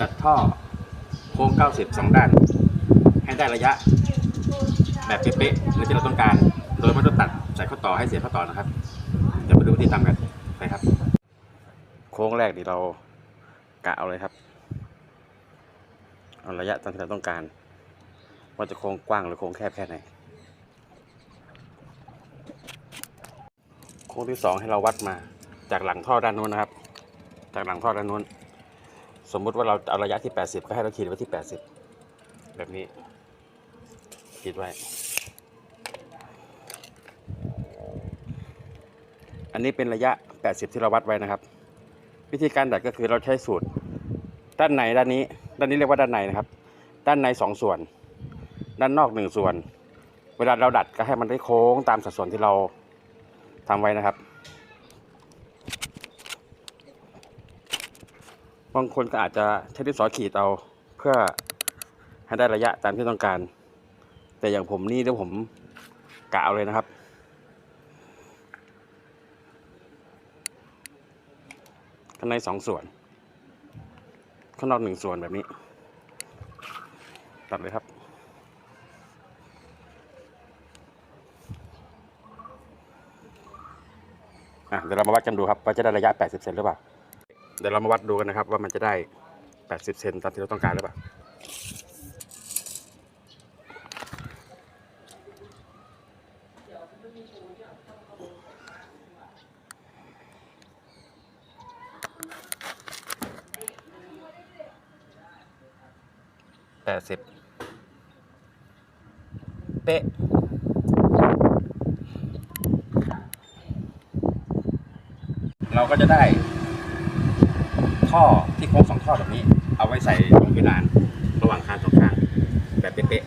ตัดท่อโค้ง 90สองด้าน ให้ได้ระยะแบบเป๊ะๆในที่เราต้องการ โดยไม่ต้องตัดใส่ข้อต่อให้เสียข้อต่อนะครับ เดี๋ยวมาดูวิธีทำกันไปครับ โค้งแรกนี่เรากะเอาเลยครับ เอาระยะตามที่เราต้องการ ว่าจะโค้งกว้างหรือโค้งแคบแค่ไหน โค้งที่สองให้เราวัดมาจากหลังท่อด้านนู้นนะครับ จากหลังท่อด้านนู้น สมมุติว่าเราเอาระยะที่ 80 ก็ให้เราขีดไว้ที่ 80 แบบนี้ ขีดไว้ อันนี้เป็นระยะ 80 ที่เราวัดไว้นะครับ วิธีการดัดก็คือเราใช้สูตร ด้านในด้านนี้ ด้านนี้เรียกว่าด้านในนะครับ ด้านในสองส่วน ด้านนอกหนึ่งส่วน เวลาเราดัดก็ให้มันได้โค้งตามสัดส่วนที่เราทำไว้นะครับ บางคนก็อาจจะใช้ดินสอขีดเอาเพื่อให้ได้ระยะตามที่ต้องการ แต่อย่างผมนี่เดี๋ยวผมกะเอาเลยนะครับข้างในสองส่วน ข้างนอกหนึ่งส่วนแบบนี้ ตัดเลยครับ อะเดี๋ยวเรามาวัดกันดูครับ ว่าจะได้ระยะ 80 เซนหรือเปล่า เดี๋ยวเรามาวัดดูกันนะครับ ว่ามันจะได้ 80 เซนตามที่เราต้องการหรือเปล่าแปดสิบเป๊ะเราก็จะได้ ท่อที่โค้งสองท่อแบบนี้ เอาไว้ใส่ตรงเพดานระหว่างคานสองข้างแบบเป๊ะ